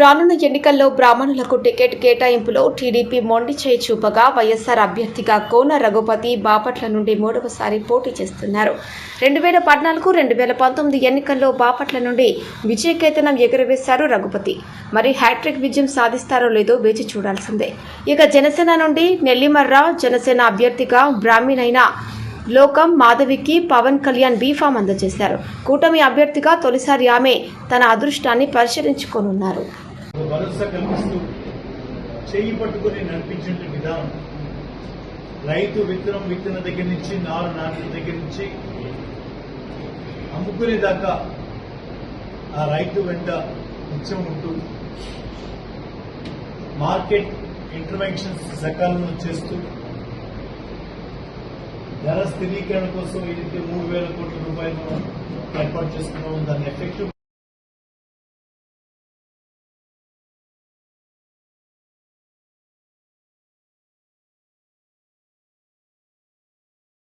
రానున్న ఎన్నికల్లో బ్రాహ్మణులకు టికెట్ కేటాయింపులో టీడీపీ మొండి చేయి చూపగా వైఎస్ఆర్ అభ్యర్థిగా కోన రఘుపతి బాపట్ల నుండి మూడవసారి పోటీ చేస్తున్నారు. రెండు వేల పద్నాలుగు రెండు వేల పంతొమ్మిది ఎన్నికల్లో బాపట్ల నుండి విజయకేతనం ఎగురవేశారు రఘుపతి. మరి హ్యాట్రిక్ విజయం సాధిస్తారో లేదో వేచి చూడాల్సిందే. ఇక జనసేన నుండి నెల్లిమర్రా జనసేన అభ్యర్థిగా బ్రాహ్మణైన లోకం మాధవికి పవన్ కళ్యాణ్ బీఫామ్ అందజేశారు. కూటమి అభ్యర్థిగా తొలిసారి ఆమె తన అదృష్టాన్ని పరిశీలించుకోనున్నారు. భరోసా కల్పిస్తూ చేయి పట్టుకుని నడిపించిన విధానం. రైతు విత్తనం విత్తన దగ్గర నుంచి నారు నాటిన దగ్గర నుంచి అమ్ముకునే దాకా ఆ రైతు వెంట నిత్యం ఉంటూ మార్కెట్ ఇంటర్వెన్షన్స్ సకాలంలో చేస్తూ ధర స్థిరీకరణ కోసం ఏదైతే మూడు వేల కోట్ల రూపాయలు ఏర్పాటు చేసుకున్నామో దాన్ని ఎఫెక్టివ్